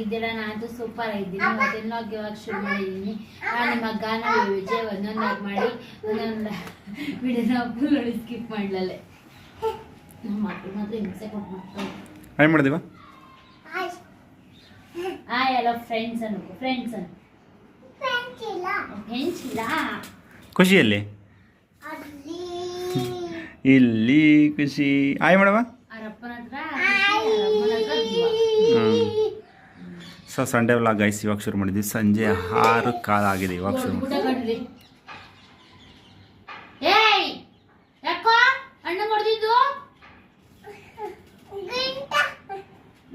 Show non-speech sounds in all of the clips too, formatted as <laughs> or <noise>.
ಹೇಗಿದ್ದೀರಾ ನಾನು ಸೂಪರ್ ಆಗಿದ್ದೀನಿ ಮತ್ತೆ ಇನ್ನೊಗ್ ಇವಾಗ ಶುರು ಮಾಡಿದ್ದೀನಿ. ನಾನು ನಿಮ್ಮ ಗಾನ ವಿಜಯ್ ಒಂದೊಂದು ಲೈಕ್ ಮಾಡಿ ಒಂದೊಂದು ವಿಡಿಯೋನ ಫುಲ್ ನೋಡಿ ಸ್ಕಿಪ್ ಮಾಡಲೇ ನಮ್ಮ ಮಕ್ಕಳು ಮಾತ್ರ ಹಿಂಸೆ ಕೊಟ್ಟು ಮಾಡ್ತಾರೆ ಏನು ಮಾಡಿದೀವ? Hi hello friends friends and friends ಇಲ್ಲ. ಖುಷಿಯಲ್ಲಿ? ಇಲ್ಲಿ ಖುಷಿ. ಆಯ್ ಮಾಡವ ಸೊ ಸಂಡೇ ವ್ಲಾಗ್ ಗೈಸ್ ಇವಾಗ ಶುರು ಮಾಡಿದ್ವಿ. ಸಂಜೆ ಆರು ಕಾಲ ಆಗಿದೆ ಇವಾಗ ಶುರು ಊಟ ಕಡ್ರಿ ಏಯ್ ಯಾಕೋ ಅಣ್ಣ ಕೊಡ್ತಿದ್ದು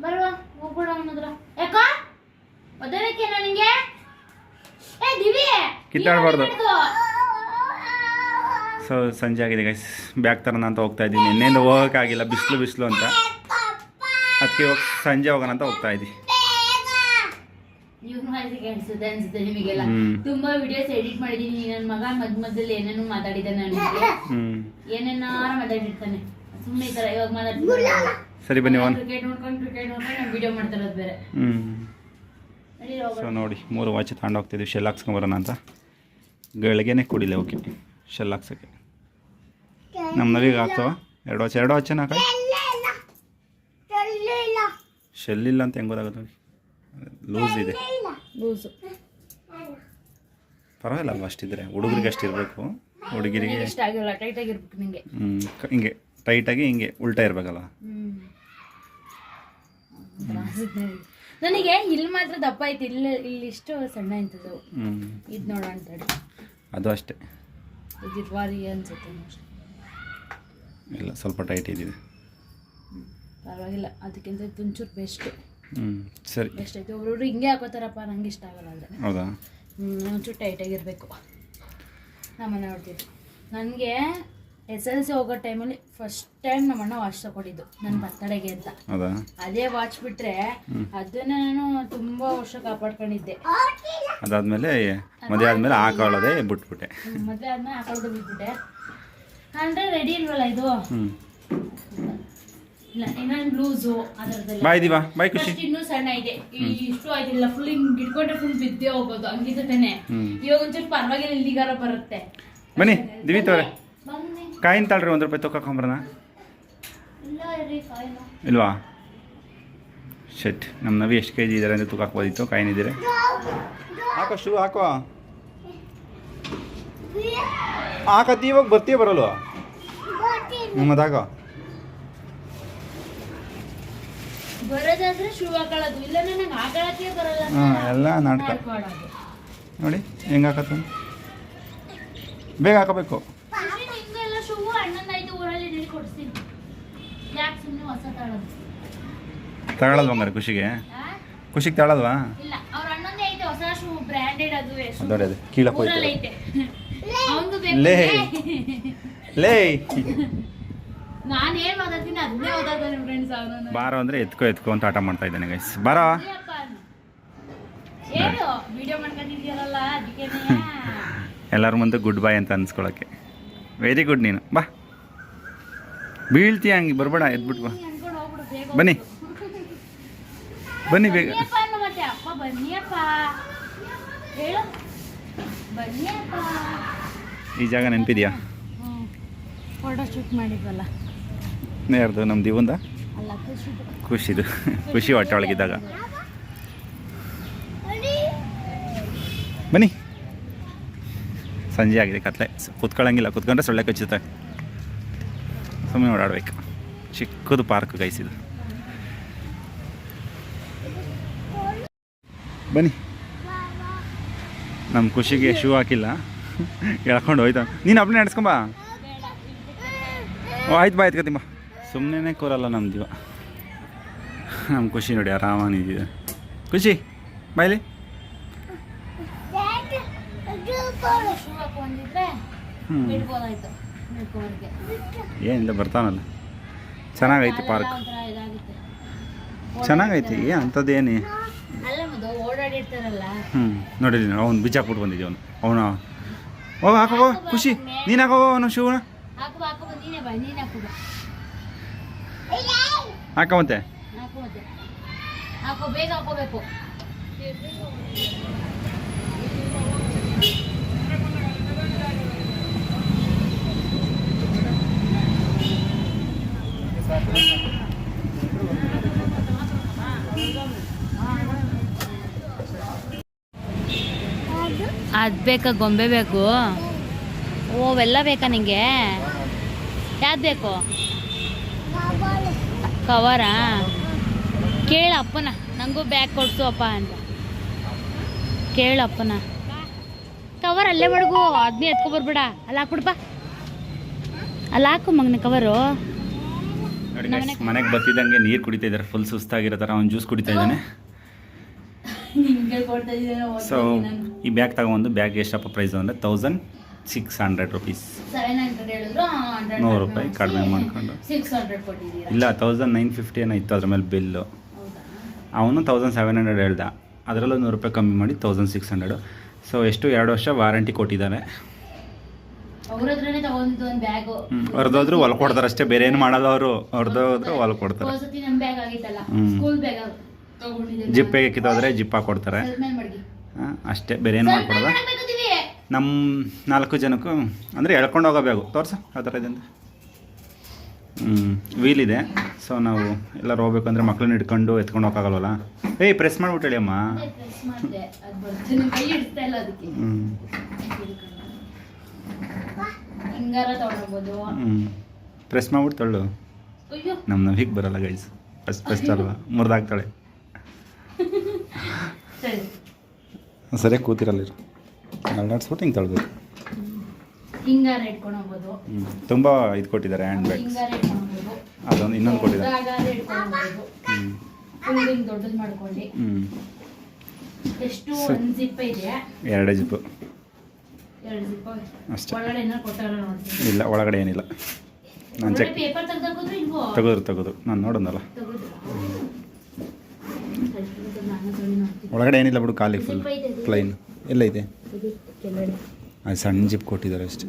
ಬರುವ ಹೋಗ್ಬಿಡ ಅವನ ಹತ್ರ. ಯಾಕೋ? ಒದರಕ್ಕೆ ನನಗೆ ಏ ದಿವಿ ಕಿತ್ತಾಡ್ಬಾರ್ದು. ಸೊ ಸಂಜೆ ಆಗಿದೆ ಗೈಸ್ ಬ್ಯಾಗ್ ತರೋಣ ಅಂತ ಹೋಗ್ತಾ ಇದ್ದೀನಿ. ನಿನ್ನೆಯಿಂದ ಹೋಗೋಕ್ಕಾಗಿಲ್ಲ ಬಿಸಿಲು ಬಿಸಿಲು ಅಂತ. ಅದಕ್ಕೆ ಇವಾಗ ಸಂಜೆ ಹೋಗೋಣ ಅಂತ ಹೋಗ್ತಾ ಇದ್ದೀವಿ ಇವ್ನ ಅನ್ಸುತ್ತೆ ಅನ್ಸುತ್ತೆ ನಿಮಗೆಲ್ಲ. ತುಂಬಾ ವಿಡಿಯೋಸ್ ಎಡಿಟ್ ಮಾಡಿದೀನಿ. ನನ್ನ ಮಗ ಮಧ್ಯ ಮಧ್ಯದಲ್ಲಿ ಏನೇನೋ ಮಾತಾಡಿದ್ದಾನೆ ನನಗೆ. ಏನೇನಾರ ಮಾತಾಡಿರ್ತಾನೆ ಸುಮ್ಮನೆ ಈ ತರ ಇವಾಗ ಮಾತಾಡ್ತೀನಿ ಸರಿ ಬನ್ನಿ ಒಂದು ಕ್ರಿಕೆಟ್ ನೋಡ್ಕೊಂಡು ಕ್ರಿಕೆಟ್ ನೋಡ್ಕೊಂಡು ನಾನು ವಿಡಿಯೋ ಮಾಡ್ತಿರೋದು ಬೇರೆ. ಸೊ ನೋಡಿ ಮೂರು ವಾಚ್ ತಗೊಂಡು ಹೋಗ್ತಿದ್ವಿ. ಶೆಲ್ ಹಾಕ್ಸ್ಕೊಂಬರೋಣ ಅಂತ. ಗಳಿಗೆನೆ ಕುಡಿಲೆ ಓಕೆ. ಶೆಲ್ ಹಾಕ್ಸೋಕ್ಕೆ. ನಮ್ಮ ನವಿಗೆ ಹಾಕ್ತವ ಎರಡು ವಾಚ್ ಎರಡು ವಾಚನ ಹಾಕ ಶೆಲ್ ಇಲ್ಲ. ಅಂತ ಹೆಂಗೆ ಗೊತ್ತಾಗುತ್ತೆ ಲೂಸ್ ಇದೆ. ಲೂಸು ಪರವಾಗಿಲ್ಲ ಅಲ್ವಾ? ಅಷ್ಟಿದ್ರೆ. ಹುಡುಗರಿಗೆ ಅಷ್ಟಿರಬೇಕು ಹುಡುಗಿರಿಗೆ ಇಷ್ಟ ಆಗಿಲ್ಲ ಟೈಟ್ ಆಗಿರ್ಬೇಕು ನಿಂಗೆ. ಹ್ಞೂ ಹಿಂಗೆ ಟೈಟಾಗಿ ಹಿಂಗೆ ಉಲ್ಟಾ ಇರಬೇಕಲ್ಲ? ನನಗೆ ಇಲ್ಲಿ ಮಾತ್ರ ದಪ್ಪ ಐತಿ ಇಲ್ಲಿ ಇಲ್ಲಿ ಇಷ್ಟು ಸಣ್ಣ ಇಂಥದ್ದು. ಇದು ನೋಡೋಣ ತಡಿ ಅದು ಅಷ್ಟೇ. ಇದು ಬಾರಿ ಅನ್ಸುತ್ತೆ. ಇಲ್ಲ ಸ್ವಲ್ಪ ಟೈಟ್ ಇದಿದೆ ಪರವಾಗಿಲ್ಲ. ಅದಕ್ಕಿಂತ ತುಂಚೂರು ಬೆಸ್ಟ್ ಹ್ಞೂ ಸರಿ. ಬೆಸ್ಟ್ ಐತೆ ಒಬ್ರೊಬ್ರು ಹಿಂಗೆ ಹಾಕೋತಾರಪ್ಪ ನಂಗೆ ಇಷ್ಟ ಆಗಲ್ಲ ಅಂದರೆ. ಹೌದಾ? ಟೈಟ್ ಒಂಚೂರು ಟೈಟಾಗಿರಬೇಕು ನಮ್ಮನೆ ನೋಡ್ತಿದ್ವಿ ನನಗೆ ಎಸ್ ಎಲ್ ಸಿ ಹೋಗೋ ಟೈಮಲ್ಲಿ ಫಸ್ಟ್ ಟೈಮ್ ನಮ್ಮಣ್ಣ ವಾಚ್ ತಗೊಂಡಿದ್ದು ನನ್ನ ಬರ್ತಡೆಗೆ ಅಂತ. ಹೌದಾ? ಅದೇ ವಾಚ್ ಬಿಟ್ರೆ ಅದನ್ನ ನಾನು ತುಂಬಾ ವರ್ಷ ಕಾಪಾಡ್ಕೊಂಡಿದ್ದೆ. ಅದಾದ್ಮೇಲೆ ಮದುವೆ ಆದ್ಮೇಲೆ ಹಾಕೊಳ್ಳೋದೇ ಬಿಟ್ಬಿಟ್ಟೆ. ಮದುವೆ ಆದ್ಮೇಲೆ ಹಾಕೊಳ್ಳೋದು ಬಿಟ್ಬಿಟ್ಟೆ. ಅಂದ್ರೆ ರೆಡಿ ಇಲ್ವಲ್ಲ ಇದು? ಇಲ್ಲ ಇನ್ನೊಂದು ಬ್ಲೂಸು ಅದರದ್ದೆಲ್ಲ. ಬಾಯ್ ದಿವಾ ಬಾಯ್ ಖುಷಿ. ಫಸ್ಟ್ ಇನ್ನೂ ಸಣ್ಣ ಇದೆ. ಈ ಇಷ್ಟು ಆಯ್ತಿಲ್ಲ ಫುಲ್ ಹಿಂಗ್ ಇಟ್ಕೊಂಡ್ರೆ ಫುಲ್ ಬಿದ್ದೇ ಹೋಗೋದು ಹಂಗಿದ್ದು ತಾನೆ. ಹ್ಮ್. ಇವಾಗ ಒಂಚೂರು ಪರವಾಗಿಲ್ಲ ಇಲ್ಲಿಗಾರ ಬರುತ್ತೆ. ಬನ್ನಿ ದಿವಿ ತೋರೆ ಬನ್ನಿ. ಕಾಯಿನ ತಾಳ್ರಿ ಒಂದು ರೂಪಾಯಿ ಕಾಯಿನ. ಇಲ್ವಾ? ಶೆಟ್ ನಮ್ಮ ನವಿ ಎಷ್ಟು ಕೆ ಜಿ ಇದ್ದಾರೆ ಅಂದರೆ ತೂಕ ಹಾಕ್ಬೋದಿತ್ತು ಕಾಯಿನಿದ್ದೀರಿ ಹಾಕೋ ಶೂ ಹಾಕೋ. ಹಾಕತ್ತಿ ಇವಾಗ ಬರ್ತೀಯ ಬರಲ್ವಾ? ಹ್ಞೂ ಹಾಕೋ ಬರೋದಾದ್ರೆ ಶೂ ಹಾಕೊಳ್ಳೋದು ಇಲ್ಲ ನಂಗೆ ಹಾಕೊಳ್ಳೋಕೆ ಬರಲ್ಲ ಅಂತ ಹಾಂ ಎಲ್ಲ ನಾಟಕ. ಮಾಡ್ಕೊಳ್ಳೋದು ನೋಡಿ ಹೆಂಗೆ ಹಾಕತ್ತ? ಬೇಗ ಹಾಕಬೇಕು. ಮರಿ ಶೂ ಅಣ್ಣಂದಾಯ್ತು ಊರಲ್ಲಿ ನೀಡಿ ಕೊಡಿಸ್ತೀನಿ. ಯಾಕೆ ಸುಮ್ಮನೆ ಹೊಸ ತಗೊಳ್ಳೋದು ತಗೊಳಲ್ವಾ ಹಂಗಾರೆ ಖುಷಿಗೆ? ಖುಷಿಗೆ ತಗೊಳಲ್ವಾ? ಇಲ್ಲ ಅವ್ರ ಅಣ್ಣಂದೇ ಐತೆ ಹೊಸ ಶೂ ಬ್ರ್ಯಾಂಡೆಡ್ ಅದು ನೋಡಿ ಅದು ಕೀಳಕ್ಕೆ ಊರಲ್ಲಿ ಹೋಯ್ತು ಐತೆ ಲೇ. ಬೇಕು. ಲೇ <laughs> ಮಾತಾಡ್ತೀನಿ ಅದನ್ನೇ ಫ್ರೆಂಡ್ಸ್ ಅವನು ಬಾರೋ ಅಂದ್ರೆ ಎತ್ಕೋ ಎತ್ಕೋ ಅಂತ ಆಟ ಮಾಡ್ತಾ ಇದ್ದಾನೆ ಗೈಸ್ ಬಾರೋ? ಏನು ವಿಡಿಯೋ ಮಾಡ್ಕೊಂಡಿದ್ಯಾರಲ್ಲ ಅದಕ್ಕೇನೆ. ಎಲ್ಲರ ಮುಂದೆ ಗುಡ್ ಬೈ ಅಂತ ಅನ್ಸ್ಕೊಳಕ್ಕೆ. ವೆರಿ ಗುಡ್ ನೀನು. ಬಾ. ಬೀಳ್ತೀಯ ಹಂಗೆ ಬರ್ಬೇಡ ಎದ್ಬಿಟ್ಟು ಬಾ. ಬನ್ನಿ. ಬನ್ನಿ ಬೇಗ. ಈ ಜಾಗ ನೆನಪಿದ್ಯಾ? Photo shoot ಮಾಡಿದ್ವಲ್ಲ. ಯಾರ್ದು ನಮ್ಮ ದಿವಂದ? ಖುಷಿದು. ಖುಷಿ ಹೊಟ್ಟೆ ಒಳಗಿದ್ದಾಗ. ಬನ್ನಿ. ಸಂಜೆ ಆಗಿದೆ ಕತ್ಲೆ. ಕೂತ್ಕೊಳ್ಳಂಗಿಲ್ಲ. ಕುತ್ಕೊಂಡ್ರೆ ಸೊಳ್ಳೆ ಕಚ್ಚುತ್ತೆ ಸುಮ್ಮನೆ ಓಡಾಡ್ಬೇಕು. ಚಿಕ್ಕದು ಪಾರ್ಕ್ ಗೈಸಿದು ಬನ್ನಿ. ನಮ್ಮ ಖುಷಿಗೆ ಶೂ ಹಾಕಿಲ್ಲ. ಎಳ್ಕೊಂಡು ಹೋಯ್ತಾ. ನೀನು ಅಪ್ಲೇ ನಡೆಸ್ಕೊಂಬ ಓ ಆಯ್ತು ಬಾ ಆಯ್ತು ಕತಿಂಬ ಸುಮ್ಮನೆ ಕೂರಲ್ಲ ನಮ್ಮ ಜೀವ ನಮ್ಮ ಖುಷಿ ನೋಡಿ ಆರಾಮಾಗಿದ್ದಿದೆ ಖುಷಿ ಬಾಯ್ಲಿ. ಏನಿಲ್ಲ ಬರ್ತಾನಲ್ಲ. ಚೆನ್ನಾಗೈತಿ ಪಾರ್ಕ್. ಚೆನ್ನಾಗೈತಿ ಏ ಅಂಥದ್ದೇನು ಹ್ಞೂ ನೋಡಿ ಅವ್ನು ಬೀಚ್ ಹಾಕ್ಬಿಟ್ಟು ಬಂದಿದ್ದೆ ಅವನು. ಅವನು ಓ ಹಾಕೋ ಖುಷಿ. ನೀನು ಹಾಕೋ ಅವನು ಶೂನ. ಹಾಕು ಮತ್ತೆ ಅದು ಬೇಕಾ ಗೊಂಬೆ ಬೇಕು? ಓ ಅವೆಲ್ಲ ಬೇಕಾ ನಿಂಗೆ? ಯಾವ್ದು ಬೇಕು? ಕವರಾ. ಕೇಳ ಅಪ್ಪನ. ನನಗೂ ಬ್ಯಾಗ್ ಕೊಡ್ಸು ಅಪ್ಪ ಅಂತ. ಕೇಳಪ್ಪನ ಅಪ್ಪನ. ಕವರ್ ಅಲ್ಲೇ ಮಡಗು ಅದನ್ನೇ ಎತ್ಕೊ ಬರ್ಬೇಡ. ಅಲ್ಲಿ ಹಾಕ್ಬಿಡ್ಪ ಅಲ್ಲಿ ಹಾಕು ಮಗನ ಕವರು. ನೋಡಿ ಮನೆಗೆ ಬತ್ತಿದಂಗೆ ನೀರು ಕುಡಿತಾ ಇದಾರೆ. ಫುಲ್ ಸುಸ್ತಾಗಿರೋ ಥರ ಅವ್ನು ಜ್ಯೂಸ್ ಕುಡಿತಾ ಇದ್ದಾನೆ ಸೊ ಈ ಬ್ಯಾಗ್ ತಗೊಂಡು ಬ್ಯಾಗ್ ಎಷ್ಟಪ್ಪ ಪ್ರೈಸ್ ಅಂದರೆ ತೌಸಂಡ್ ಸಿಕ್ಸ್ ಹಂಡ್ರೆಡ್ ರುಪೀಸ್. ನೂರು ರೂಪಾಯಿ ಕಡಿಮೆ ಮಾಡ್ಕೊಂಡು. ಇಲ್ಲ ತೌಸಂಡ್ ನೈನ್ ಫಿಫ್ಟಿ ಏನೋ ಇತ್ತು ಅದ್ರ ಮೇಲೆ ಬಿಲ್ಲು. ಅವನು ತೌಸಂಡ್ ಸೆವೆನ್ ಹಂಡ್ರೆಡ್ ಹೇಳ್ದ. ಅದರಲ್ಲೂ ನೂರು ರೂಪಾಯಿ ಕಮ್ಮಿ ಮಾಡಿ ತೌಸಂಡ್ ಸಿಕ್ಸ್ ಹಂಡ್ರೆಡು. ಸೊ ಎಷ್ಟು ಎರಡು ವರ್ಷ ವಾರಂಟಿ ಕೊಟ್ಟಿದ್ದಾರೆ. ಹೊರದೋದ್ರು ಹೊಲ ಕೊಡ್ತಾರೆ ಅಷ್ಟೇ ಬೇರೆ ಏನು ಮಾಡಲ್ಲ ಅವರು. ಹೊರದೋದ್ರು ಹೊಲ ಕೊಡ್ತಾರೆ ಜಿಪ್ಪೆಗೆ ಕಿತ್ತೋದ್ರೆ ಜಿಪ್ ಕೊಡ್ತಾರೆ. ಅಷ್ಟೇ ಬೇರೆ ಏನು ಮಾಡ್ಕೊಡಲ್ಲ. ನಮ್ಮ ನಾಲ್ಕು ಜನಕ್ಕೂ ಅಂದರೆ ಎಳ್ಕೊಂಡು ಹೋಗಬೇಕು ತೋರ್ಸು ಯಾವ ಥರ ಇದೆ ಅಂತ. ಹ್ಞೂ ವೀಲ್ ಇದೆ. ಸೊ ನಾವು ಎಲ್ಲರೂ ಹೋಗ್ಬೇಕು ಅಂದರೆ ಮಕ್ಕಳನ್ನ ಹಿಡ್ಕೊಂಡು ಎತ್ಕೊಂಡು ಹೋಗೋಕ್ಕಾಗಲ್ವಲ್ಲ? ಏಯ್ ಪ್ರೆಸ್ ಮಾಡಿಬಿಟ್ಟು ಹೇಳಿ ಅಮ್ಮ. ಪ್ರೆಸ್ ಮಾಡ್ಬಿಟ್ಟು ತಳ್ಳು. ಅಯ್ಯೋ. ಹೀಗೆ ನವಿಗೆ ಬರಲ್ಲ ಗೈಸ್ ಫಸ್ಟ್ ಫಸ್ಟ್ ಅಲ್ವಾ? ಮುರಿದಾಗ್ತಾಳೆ. <laughs> ಸರಿ. ಸರಿಯಾಗಿ ಕೂತಿರಲ್ಲ ಇರು. ಅಲ್ಲಾಡ್ಸ್ಬಿಟ್ಟು ಹಿಂಗೆ ತಳ್ಬೇಕು. ಹಿಂಗಾರ ಇಟ್ಕೊಂಡು ಹೋಗ್ಬೋದು. ಹ್ಞೂ ತುಂಬ ಇದು ಕೊಟ್ಟಿದ್ದಾರೆ ಹ್ಯಾಂಡ್ ಬ್ಯಾಗ್ಸ್ ಹಿಂಗಾರ ಇಟ್ಕೊಂಡು ಹೋಗ್ಬೋದು. ಅದೊಂದು ಇನ್ನೊಂದು ಕೊಟ್ಟಿದ್ದಾರೆ. ದೊಡ್ಡದಾಗಾದ್ರೆ ಇಟ್ಕೊಂಡು ಹೋಗ್ಬೋದು. ಹ್ಞೂ ಫುಲ್ ಹಿಂಗ್ ದೊಡ್ಡದು ಮಾಡ್ಕೊಂಡು. ಹ್ಞೂ ಎಷ್ಟು ಒಂದ್ ಜಿಪ್ ಇದೆ? ಎರಡೇ ಜಿಪ್ಪು ಎರಡು ಜಿಪ್ ಅಷ್ಟೇ. ಒಳಗಡೆ ಏನೋ ಕೊಟ್ಟಾರ ನೋಡ್ತೀನಿ. ಇಲ್ಲ ಒಳಗಡೆ ಏನಿಲ್ಲ. ನಾನು ಚೆಕ್ ಪೇಪರ್ ತೆಗ್ದಾಕೋದ್ರೆ ತೆಗೆದ್ರು ತೆಗೆದು ನಾನು ನೋಡೋದಲ್ಲ ತೆಗೆದ್ರು ನಾನು ಸಣ್ಣ ನೋಡ್ತೀನಿ ಒಳಗಡೆ ಏನಿಲ್ಲ ಬಿಡು ಖಾಲಿ ಫುಲ್. ಪ್ಲೈನ್ ಎಲ್ಲ ಇದು. ಅದು ಸಣ್ಣ ಜಿಪ್ ಕೊಟ್ಟಿದ್ದಾರೆ ಅಷ್ಟೇ.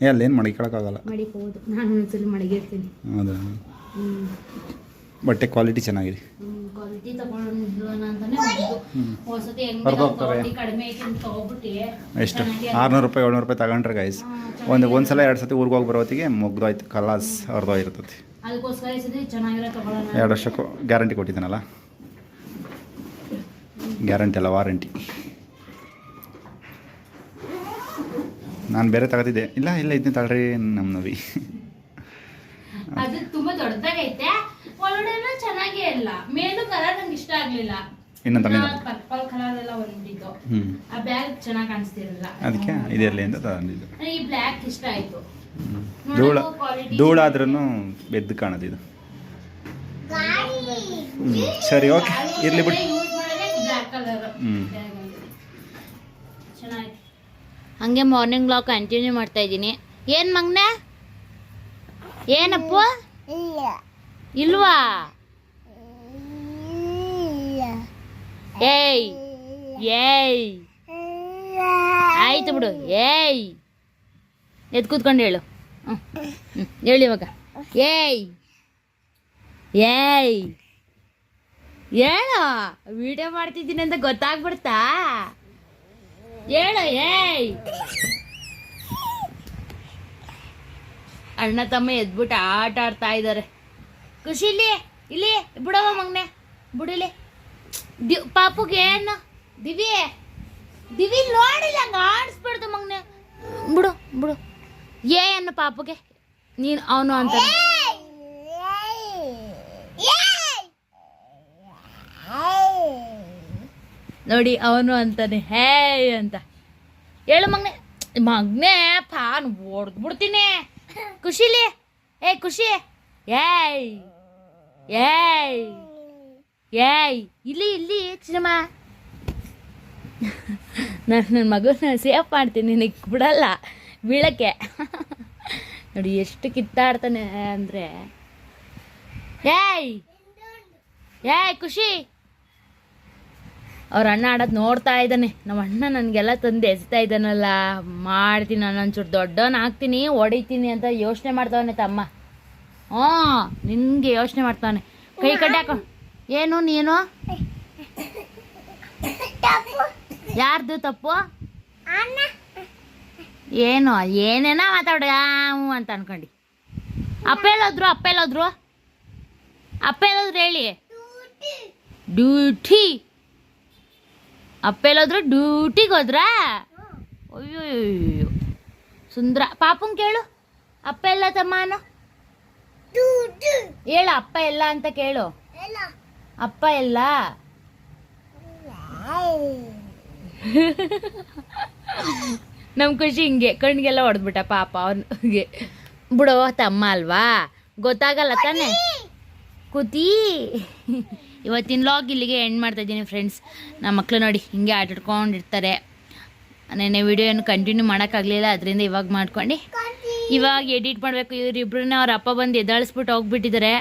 ಏ ಅಲ್ಲೇನು ಮಡಿಕೊಳಕ್ಕಾಗಲ್ಲ ಮಡಿಕೋದು ನಾನು ಒಂದ್ಸಲ ಮಡಗಿರ್ತೀನಿ ಹೌದಾ? ಬಟ್ಟೆ ಕ್ವಾಲಿಟಿ ಚೆನ್ನಾಗಿದೆ. ಕ್ವಾಲಿಟಿ ಅಂತಾನೆ ಹೆಂಗ್ ಕಡಿಮೆ ಐತೆ ಅಂತ ತಗೊಬಿಟ್ಟು ಎಷ್ಟು? ಆರುನೂರು ರೂಪಾಯಿ ಏಳ್ನೂರು ರೂಪಾಯಿ ತಗೊಂಡ್ರೆ ಗೈಸ್ ಒಂದು ಒಂದು ಸಲ ಎರಡು ಸತಿ ಊರಿಗೆ ಹೋಗಿ ಬರೋತ್ತಿಗೆ ಮುಗ್ದೋಯ್ತು. ಕಲಾಸ್ ಅರ್ಧ ಅದಕ್ಕೋಸ್ಕರ ಚೆನ್ನಾಗಿರೋ ತಗೊಳ್ಳೋಣ ಎರಡು ವರ್ಷಕ್ಕೂ ಗ್ಯಾರಂಟಿ ಕೊಟ್ಟಿದ್ದಾನಲ್ಲ? ಗ್ಯಾರಂಟಿ ಅಲ್ಲ ವಾರಂಟಿ. ನಾನು ಬೇರೆ ತಗೋತಿದ್ದೆ ಇಲ್ಲ ಇಲ್ಲ ಇದನ್ನ ತಗೊಳ್ರಿ ನಮ್ಮ ನವಿ. ಅದು ತುಂಬಾ ದೊಡ್ಡದಾಗೈತೆ. ಒಳಗಡೆ ಎಲ್ಲ ಚೆನ್ನಾಗೇ ಇಲ್ಲ. ಮೇಲೂ ಕಲರ್ ನಂಗೆ ಇಷ್ಟ ಆಗ್ಲಿಲ್ಲ. ಇನ್ನೊಂದು ತಗೊಂಡಿದ್ದ ಪರ್ಪಲ್ ಕಲರ್ ಎಲ್ಲ ಹೊಂದಿದ್ದು. ಹ್ಞೂ ಆ ಬ್ಯಾಗ್ ಚೆನ್ನಾಗಿ ಕಾಣಿಸ್ತಿರಲಿಲ್ಲ ಅದಕ್ಕೆ ಇದೆಲ್ಲ ಅಂತ ತಗೊಂಡಿದ್ದು. ಈ ಬ್ಲ್ಯಾಕ್ ಇಷ್ಟ ಆಯ್ತು. ಧೂಳ ನೋಡಕ್ಕೂ quality ಧೂಳಾದ್ರೂ ಬೆದ್ದು ಕಾಣದಿದು ಸರಿ ಓಕೆ. ಇರಲಿ ಬಿಡಿ. ಹ್ಞೂ ಚೆನ್ನಾಗಿ ಹಂಗೆ ಮಾರ್ನಿಂಗ್ ಬ್ಲಾಗ್ ಕಂಟಿನ್ಯೂ ಮಾಡ್ತಾ ಇದ್ದೀನಿ. ಏನು ಮಗ್ನೆ? ಏನಪ್ಪ? ಇಲ್ವಾ? ಏಯ್ ಏಯ್. ಆಯ್ತು ಬಿಡು, ಏಯ್. ಎದ್ದು ಕೂತ್ಕೊಂಡು ಹೇಳು. ಹೇಳಿ ಇವಾಗ. ಏಯ್ ಏಯ್. ಹೇಳು ವಿಡಿಯೋ ಮಾಡ್ತಿದ್ದೀನಿ ಅಂತ ಗೊತ್ತಾಗ್ಬಿಡ್ತಾ? ಹೇಳು, ಏಯ್! ಅಣ್ಣ ತಮ್ಮ ಎದ್ಬಿಟ್ಟು ಆಟ ಆಡ್ತಾ ಇದ್ದಾರೆ. ಖುಷಿ ಇಲ್ಲಿ ಇಲ್ಲಿ ಬಿಡವ ಮಗ್ನೆ ಬಿಡಿಲಿ ದಿವ್ ಪಾಪುಗೆ ಏನು? ದಿವಿ ದಿವಿ ನೋಡಿಲ್ಲ, ಹಂಗ ಆಡಿಸ್ಬಿಡ್ದು ಮಗ್ನೆ. ಬಿಡು ಬಿಡು. ಏ ಪಾಪುಗೆ, ನೀನು ಅವನು ಅಂತ. ನೋಡಿ ಅವನು ಅಂತಾನೆ ಹೇ ಅಂತ. ಹೇಳು ಮಗ್ನೆ ಮಗ್ನೆ ಪಾನ್ ಓಡ್ಬಿಡ್ತೀನಿ ಬಿಡ್ತೀನಿ ಖುಷಿಲಿ? ಏ ಖುಷಿ? ಏಯ್ ಏಯ್ ಏಯ್, ಇಲ್ಲಿ ಇಲ್ಲಿ ಚಿನ್ನಮ್ಮ ನಾನು ನನ್ನ ಮಗನ ಸೇಫ್ ಮಾಡ್ತೀನಿ, ನಿನಗೆ ಬಿಡಲ್ಲ, ಬೀಳಕ್ಕೆ. ನೋಡಿ ಎಷ್ಟು ಕಿತ್ತಾಡ್ತಾನೆ ಅಂದರೆ. ಏಯ್ ಏಯ್ ಖುಷಿ? ಅವ್ರ ಅಣ್ಣ ಆಡೋದು ನೋಡ್ತಾ ಇದ್ದಾನೆ. ನಮ್ಮ ಅಣ್ಣ ನನಗೆಲ್ಲ ತಂದು ಎಸ್ತಾ ಇದ್ದಾನಲ್ಲ, ಮಾಡ್ತೀನಿ ನಾನು ಒಂಚೂರು ದೊಡ್ಡವನ್ ಹಾಕ್ತೀನಿ ಹೊಡಿತೀನಿ ಅಂತ ಯೋಚನೆ ಮಾಡ್ತಾವನೆ ತಮ್ಮ. ಹ್ಞೂ, ನಿನಗೆ ಯೋಚನೆ ಮಾಡ್ತಾವನೆ. ಕೈ ಕಟ್ಟಿ ಏನು, ನೀನು? ಯಾರ್ದು ತಪ್ಪು? ಏನು, ಏನೇನ ಮಾತಾಡ ಅಂತ ಅನ್ಕೊಂಡು. ಅಪ್ಪ ಎಲ್ಲೋದ್ರು ಅಪ್ಪ ಎಲ್ಲೋದ್ರು? ಅಪ್ಪ ಎಲ್ಲೋದ್ರು ಹೇಳಿ. ಡ್ಯೂಟಿ. ಅಪ್ಪ ಎಲ್ಲೋದ್ರು ಡ್ಯೂಟಿಗೆ ಹೋದ್ರಾ? ಅಯ್ಯೋ ಅಯ್ಯೋ ಸುಂದ್ರ ಪಾಪನ್ ಕೇಳು. ಅಪ್ಪ ಎಲ್ಲ ತಮ್ಮನು ಹೇಳು ಅಪ್ಪ ಎಲ್ಲ ಅಂತ ಕೇಳು. ಅಪ್ಪ ಎಲ್ಲ? ನಮ್ಮ ಖುಷಿ ಹಿಂಗೆ ಕಣ್ಣಿಗೆಲ್ಲ ಹೊಡೆದ್ಬಿಟ್ಟ ಪಾಪ ಅವನಿಗೆ. ಬಿಡೋ ತಮ್ಮ ಅಲ್ವಾ? ಗೊತ್ತಾಗಲ್ಲ ತಾನೆ? ಕೂತಿ. ಇವತ್ತಿನ ಲಾಗ್ ಇಲ್ಲಿಗೆ ಎಂಡ್ ಮಾಡ್ತಾ ಇದ್ದೀನಿ ಫ್ರೆಂಡ್ಸ್ ನಮ್ಮ ಮಕ್ಕಳು ನೋಡಿ ಹಿಂಗೆ ಆಟಾಡ್ಕೊಂಡಿರ್ತಾರೆ ನೆನ್ನೆ ವಿಡಿಯೋನ ಕಂಟಿನ್ಯೂ ಮಾಡೋಕ್ಕಾಗಲಿಲ್ಲ ಅದರಿಂದ ಇವಾಗ ಮಾಡ್ಕೊಂಡು ಇವಾಗ ಎಡಿಟ್ ಮಾಡಬೇಕು. ಇವರಿಬ್ರನ್ನ ಅವ್ರ ಅಪ್ಪ ಬಂದು ಎದ್ದಾಳಿಸ್ಬಿಟ್ಟು ಹೋಗ್ಬಿಟ್ಟಿದ್ದಾರೆ.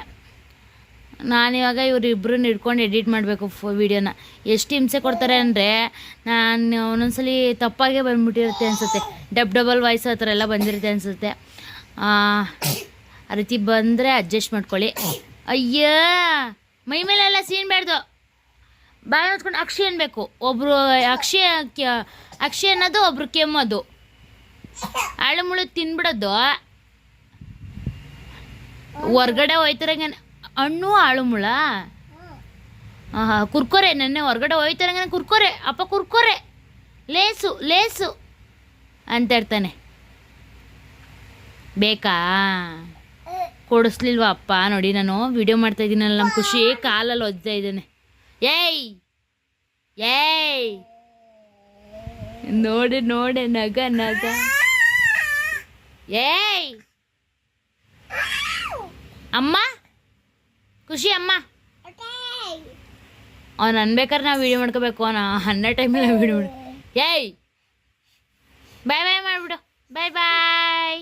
ನಾನಿವಾಗ ಇವರಿಬ್ರನ್ನ ಇಟ್ಕೊಂಡು ಎಡಿಟ್ ಮಾಡಬೇಕು ಫೋ ವಿಡಿಯೋನ ಎಷ್ಟು ಹಿಂಸೆ ಕೊಡ್ತಾರೆ ಅಂದರೆ ನಾನು ಒಂದೊಂದ್ಸಲಿ ತಪ್ಪಾಗೆ ಬಂದ್ಬಿಟ್ಟಿರುತ್ತೆ ಅನಿಸುತ್ತೆ. ಡಬ್ ಡಬಲ್ ವಾಯ್ಸ್ ಆ ಥರ ಎಲ್ಲ ಬಂದಿರುತ್ತೆ ಅನಿಸುತ್ತೆ. ಆ ರೀತಿ ಬಂದರೆ ಅಡ್ಜಸ್ಟ್ ಮಾಡ್ಕೊಳ್ಳಿ. ಅಯ್ಯ! ಮೈ ಮೇಲೆಲ್ಲ ಸೀನ್ಬೇಡ್ದು ಬಾಯಿ ನೋಡ್ಕೊಂಡು ಅಕ್ಷಿ ಅನ್ಬೇಕು. ಒಬ್ರು ಅಕ್ಷಿ ಅಕ್ಷಿ ಅನ್ನೋದು, ಒಬ್ರು ಕೆಮ್ಮೋದು. ಆಳು ಮುಳು ತಿನ್ಬಿಡೋದು. ಹೊರ್ಗಡೆ ಹೋಯ್ತಾರಂಗೆ ಹಣ್ಣು, ಆಳು ಮುಳ? ಆಹಾ, ಕುರ್ಕೊರೆ, ನೆನ್ನೆ ಹೊರ್ಗಡೆ ಹೋಯ್ತಾರಂಗೆ ಕುರ್ಕೊರೆ. ಅಪ್ಪ ಕುರ್ಕೊರೆ. ಲೇಸು ಲೇಸು. ಅಂತ ಇರ್ತಾನೆ ಬೇಕಾ? ಕೊಡಿಸ್ಲಿಲ್ವಾ ಅಪ್ಪ? ನೋಡಿ ನಾನು ವಿಡಿಯೋ ಮಾಡ್ತಾ ಇದ್ದೀನಲ್ಲ ನಮ್ಮ ಖುಷಿ. ಕಾಲಲ್ಲಿ ಒದ್ತಾ ಇದ್ದಾನೆ. ಏಯ್! ಏಯ್! ನೋಡಿ ನೋಡಿ, ನಗ ನಗ. ಏಯ್! ಅಮ್ಮ? ಖುಷಿ ಅಮ್ಮ? ಅವ್ನು ಅನ್ಬೇಕಾದ್ರೆ ನಾವು ವಿಡಿಯೋ ಮಾಡ್ಕೋಬೇಕು. ಅವನ ಹನ್ನೆರಡು ಟೈಮಲ್ಲಿ ನಾವು ವಿಡಿಯೋ ಮಾಡಿ ಏಯ್! ಬಾಯ್ ಬಾಯ್ ಮಾಡಿಬಿಡು. ಬಾಯ್ ಬಾಯ್